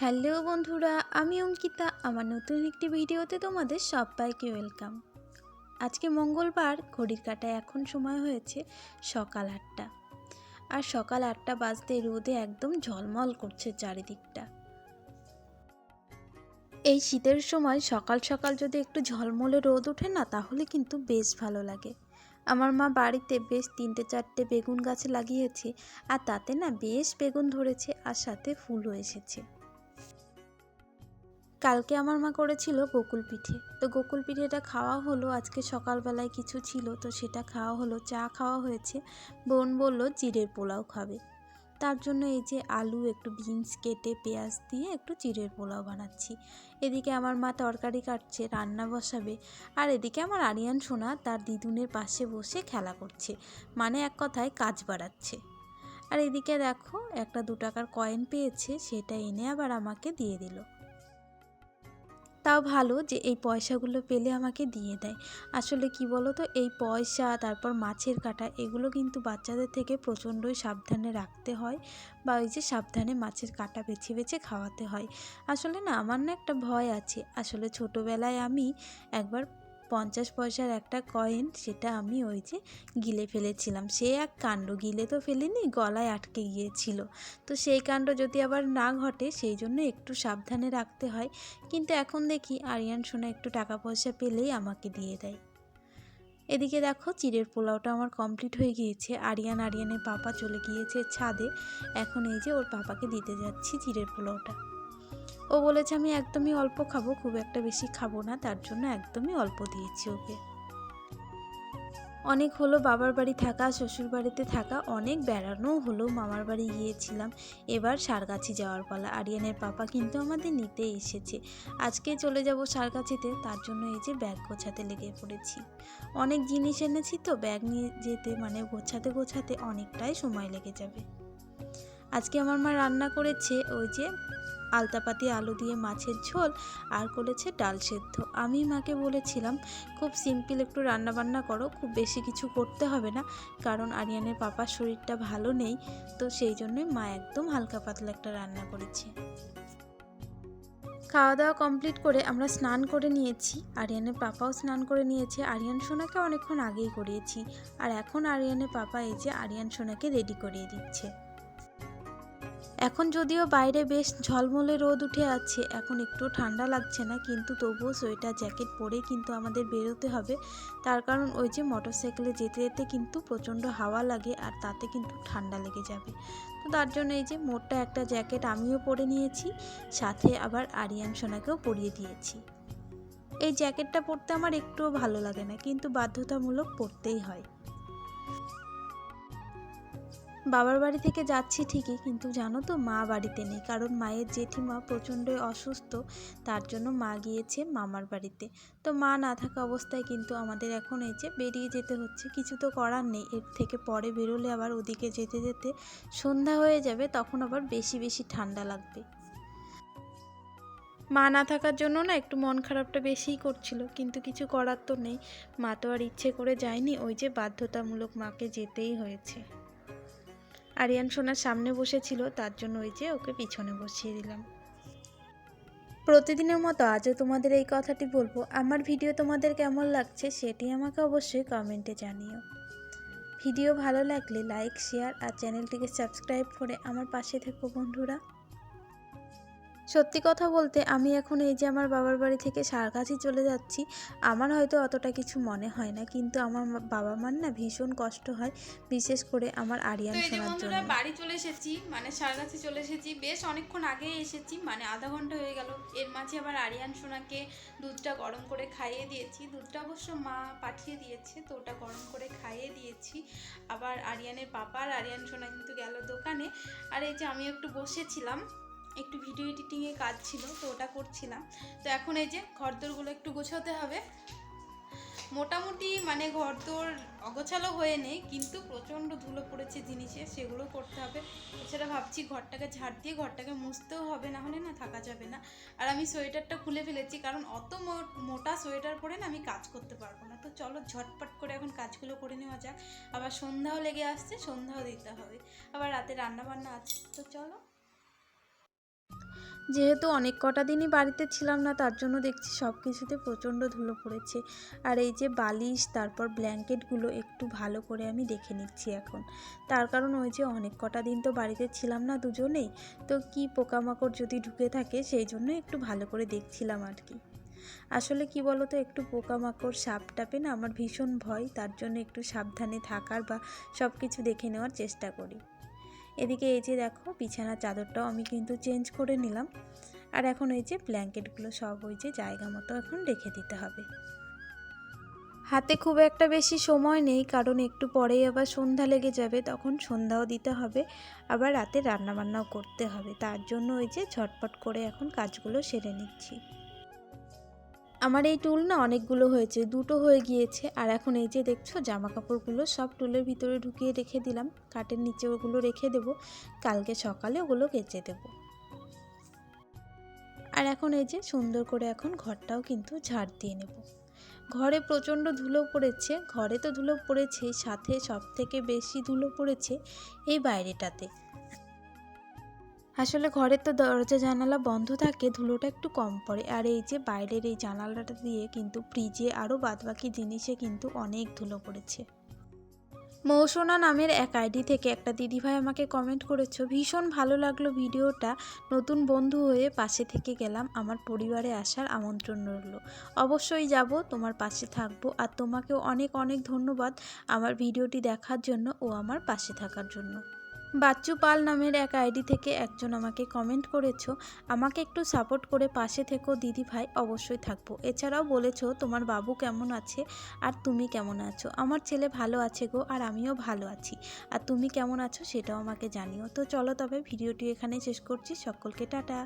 Hello বন্ধুরা, আমি অঙ্কিতা। আমার নতুন একটি ভিডিওতে তোমাদের সবাইকে ওয়েলকাম। আজকে মঙ্গলবার, ঘড়ির কাটায় এখন সময় হয়েছে সকাল আটটা। আর সকাল আটটা বাজতে রোদে একদম ঝলমল করছে চারিদিকটা। এই শীতের সময় সকাল সকাল যদি একটু ঝলমলে রোদ ওঠে না, তাহলে কিন্তু বেশ ভালো লাগে। আমার মা বাড়িতে বেশ তিনটে চারটে বেগুন গাছ লাগিয়েছে, আর তাতে না বেশ বেগুন ধরেছে, আর সাথে ফুলও এসেছে। কালকে আমার মা করেছিল গোকুল পিঠে। তো গোকুল পিঠেটা খাওয়া হলো, আজকে সকালবেলায় কিছু ছিল, তো সেটা খাওয়া হলো। চা খাওয়া হয়েছে, বোন বলল চিড়ের পোলাও খাবে। তার জন্য এই যে আলু, একটু বিনস কেটে পেঁয়াজ দিয়ে একটু চিড়ের পোলাও বানাচ্ছি। এদিকে আমার মা তরকারি কাটছে, রান্না বসাবে। আর এদিকে আমার আরিয়ান সোনা তার দিদুনের পাশে বসে খেলা করছে মানে এক কথায় কাজ বাড়াচ্ছে। আর এদিকে দেখো, একটা দু টাকার কয়েন পেয়েছে, সেটা এনে আবার আমাকে দিয়ে দিল। তাও ভালো যে এই পয়সাগুলো পেলে আমাকে দিয়ে দেয়। আসলে কি বলো তো এই পয়সা, তারপর মাছের কাঁটা, এগুলো কিন্তু বাচ্চাদের থেকে প্রচণ্ডই সাবধানে রাখতে হয় বা ওই যে সাবধানে মাছের কাঁটা বেছে বেছে খাওয়াতে হয়। আসলে না, আমার না একটা ভয় আছে। আসলে ছোটোবেলায় আমি একবার পঞ্চাশ পয়সার একটা কয়েন সেটা আমি ওই যে গিলে ফেলেছিলাম। সে এক কাণ্ড, গিলে তো ফেলিনি, গলায় আটকে গিয়েছিল। তো সেই কাণ্ড যদি আবার না ঘটে, সেই জন্য একটু সাবধানে রাখতে হয়। কিন্তু এখন দেখি আরিয়ান সোনা একটু টাকা পয়সা পেলেই আমাকে দিয়ে দেয়। এদিকে দেখো চিড়ের পোলাওটা আমার কমপ্লিট হয়ে গিয়েছে। আরিয়ান, আরিয়ানের পাপা চলে গিয়েছে ছাদে। এখন এই যে ওর পাপাকে দিতে যাচ্ছি চিড়ের পোলাওটা। ও বলেছে, আমি একদমই অল্প খাব, খুব একটা বেশি খাব না, তার জন্য একদমই অল্প দিয়েছি ওকে। অনেক হলো বাবার বাড়ি থাকা, শ্বশুর বাড়িতে থাকা, অনেক বেড়ানো হলো, মামার বাড়ি গিয়েছিলাম, এবার সারগাছি যাওয়ার পালা। আরিয়ানের পাপা কিন্তু আমাদের নিতে এসেছে। আজকে চলে যাব সারগাছিতে, তার জন্য এই যে ব্যাগ গোছাতে লেগে পড়েছি। অনেক জিনিস এনেছি তো, ব্যাগ নিয়ে যেতে মানে গোছাতে গোছাতে অনেকটাই সময় লেগে যাবে। আজকে আমার মা রান্না করেছে, ওই যে আলতাপাতি আলু দিয়ে মাছের ঝোল আর করেছে ডাল সেদ্ধ। আমি মাকে বলেছিলাম, খুব সিম্পল একটু রান্না বান্না করো, খুব বেশি কিছু করতে হবে না, কারণ আরিয়ানের পাপার শরীরটা ভালো নেই। তো সেই জন্যই মা একদম হালকা পাতলা একটা রান্না করেছে। খাওয়া দাওয়া কমপ্লিট করে আমরা স্নান করে নিয়েছি। আরিয়ানের পাপাও স্নান করে নিয়েছে। আরিয়ান সোনাকে অনেকক্ষণ আগেই করিয়েছি। আর এখন আরিয়ানের পাপা এই যে আরিয়ান সোনাকে রেডি করিয়ে দিচ্ছে। এখন যদিও বাইরে বেশ ঝলমলে রোদ উঠে আছে, এখন একটু ঠান্ডা লাগছে না, কিন্তু তবুও সোয়েটার, জ্যাকেট পরে কিন্তু আমাদের বেরোতে হবে। তার কারণ ওই যে মোটরসাইকেলে যেতে যেতে কিন্তু প্রচণ্ড হাওয়া লাগে আর তাতে কিন্তু ঠান্ডা লেগে যাবে। তো তার জন্য এই যে মোটটা একটা জ্যাকেট আমিও পরে নিয়েছি, সাথে আবার আরিয়ান সোনাকেও পরিয়ে দিয়েছি। এই জ্যাকেটটা পরতে আমার একটুও ভালো লাগে না, কিন্তু বাধ্যতামূলক পরতেই হয়। বাবার বাড়ি থেকে যাচ্ছি ঠিকই, কিন্তু জানো তো মা বাড়িতে নেই। কারণ মায়ের জেঠিমা প্রচণ্ডই অসুস্থ, তার জন্য মা গিয়েছে মামার বাড়িতে। তো মা না থাকা অবস্থায় কিন্তু আমাদের এখন এই যে বেরিয়ে যেতে হচ্ছে, কিছু তো করার নেই। এর থেকে পরে বেরোলে আবার ওদিকে যেতে যেতে সন্ধ্যা হয়ে যাবে, তখন আবার বেশি বেশি ঠান্ডা লাগবে। মা না থাকার জন্য না একটু মন খারাপটা বেশিই করছিল, কিন্তু কিছু করার তো নেই। মা তো আর ইচ্ছে করে যায়নি, ওই যে বাধ্যতামূলক মাকে যেতেই হয়েছে। আরিয়ান সোনার সামনে বসেছিল, তার জন্য ওই যে ওকে পিছনে বসিয়ে দিলাম। প্রতিদিনের মতো আজও তোমাদের এই কথাটি বলব। আমার ভিডিও তোমাদের কেমন লাগছে সেটি আমাকে অবশ্যই কমেন্টে জানিও। ভিডিও ভালো লাগলে লাইক, শেয়ার আর চ্যানেলটিকে সাবস্ক্রাইব করে আমার পাশে থেকো বন্ধুরা। সত্যি কথা বলতে আমি এখন এই যে আমার বাবার বাড়ি থেকে সারগাছি চলে যাচ্ছি আমার হয়তো অতটা কিছু মনে হয় না। কিন্তু আমার বাবা মার না ভীষণ কষ্ট হয় বিশেষ করে আমার আরিয়ান শোনার জন্য। বাড়ি চলে এসেছি মানে সারগাছি চলে এসেছি। বেশ অনেকক্ষণ আগেই এসেছি মানে আধা ঘণ্টা হয়ে গেল। এর মাঝে আবার আরিয়ান সোনাকে দুধটা গরম করে খাইয়ে দিয়েছি। দুধটা অবশ্য মা পাঠিয়ে দিয়েছে তো ওটা গরম করে খাইয়ে দিয়েছি। আবার আরিয়ানের পাপা আর আরিয়ান সোনা কিন্তু গেল দোকানে। আর এই যে আমি একটু বসেছিলাম একটু ভিডিও এডিটিংয়ে কাজ ছিল, তো ওটা করছিলাম। তো এখন এই যে ঘরদোরগুলো একটু গোছাতে হবে। মোটামুটি মানে ঘরদোর অগোছালো হয়ে নেই, কিন্তু প্রচণ্ড ধুলো পড়েছে জিনিসে, সেগুলো করতে হবে। এছাড়া ভাবছি ঘরটাকে ঝাড় দিয়ে ঘরটাকে মুছতেও হবে, না হলে না থাকা যাবে না। আর আমি সোয়েটারটা খুলে ফেলেছি, কারণ অত মোটা সোয়েটার পরে না আমি কাজ করতে পারব না। তো চলো ঝটপট করে এখন কাজগুলো করে নেওয়া যাক। আবার সন্ধ্যাও লেগে আসছে, সন্ধ্যাও দিতে হবে। আবার রাতে রান্না বান্না আছে, তো চলো। যেহেতু অনেক কটা দিনই বাড়িতে ছিলাম না, তার জন্য দেখছি সব কিছুতে প্রচণ্ড ধুলো পড়েছে। আর এই যে বালিশ, তারপর ব্ল্যাঙ্কেটগুলো একটু ভালো করে আমি দেখে নিচ্ছি এখন। তার কারণ ওই যে অনেক কটা দিন তো বাড়িতে ছিলাম না দুজনেই, তো কি পোকামাকড় যদি ঢুকে থাকে, সেই জন্য একটু ভালো করে দেখছিলাম আর কি। আসলে কি বলো তো একটু পোকামাকড় সাপ টাপে না আমার ভীষণ ভয়, তার জন্য একটু সাবধানে থাকার বা সব কিছু দেখে নেওয়ার চেষ্টা করি। এদিকে এই যে দেখো, বিছানার চাদরটাও আমি কিন্তু চেঞ্জ করে নিলাম। আর এখন এই যে ব্ল্যাঙ্কেটগুলো সব ওই যে জায়গা মতো এখন রেখে দিতে হবে। হাতে খুব একটা বেশি সময় নেই, কারণ একটু পরেই আবার সন্ধ্যা লেগে যাবে, তখন সন্ধ্যাও দিতে হবে। আবার রাতে রান্নাবান্নাও করতে হবে, তার জন্য ওই যে ঝটপট করে এখন কাজগুলো সেরে নিচ্ছি। আমার এই টুল না অনেকগুলো হয়েছে, দুটো হয়ে গিয়েছে, আর এখন এই যে দেখছ জামা কাপড়গুলো সব টুলের ভিতরে ঢুকিয়ে রেখে দিলাম কাটের নিচে ওগুলো রেখে দেবো, কালকে সকালে ওগুলো কেচে দেবো। আর এখন এই যে সুন্দর করে এখন ঘরটাও কিন্তু ঝাড় দিয়ে নেব। ঘরে প্রচণ্ড ধুলো পড়েছে, ঘরে তো ধুলো পড়েছেই, সাথে সব থেকে বেশি ধুলো পড়েছে এই বাইরেটাতে। আসলে ঘরের তো দরজা, জানালা বন্ধ থাকে, ধুলোটা একটু কম পড়ে। আর এই যে বাইরের এই জানালাটা দিয়ে কিন্তু ফ্রিজে আরও বাদবাকি জিনিসে কিন্তু অনেক ধুলো পড়েছে। মৌসোনা নামের এক আইডি থেকে একটা দিদিভাই আমাকে কমেন্ট করেছ, ভীষণ ভালো লাগল ভিডিওটা। নতুন বন্ধু হয়ে পাশে থেকে গেলাম, আমার পরিবারে আসার আমন্ত্রণ রইল। অবশ্যই যাব, তোমার পাশে থাকব। আর তোমাকেও অনেক অনেক ধন্যবাদ আমার ভিডিওটি দেখার জন্য ও আমার পাশে থাকার জন্য। বাচ্চু পাল নামের এক আইডি থেকে একজন আমাকে কমেন্ট করেছ, আমাকে একটু সাপোর্ট করে পাশে থেকো দিদি ভাই, অবশ্যই থাকব। এছাড়াও বলেছ তোমার বাবু কেমন আছে আর তুমি কেমন আছো? আমার ছেলে ভালো আছে গো আর আমিও ভালো আছি। আর তুমি কেমন আছো সেটাও আমাকে জানিও। তো চলো তবে ভিডিওটি এখানে শেষ করছি। সকলকে টাটা।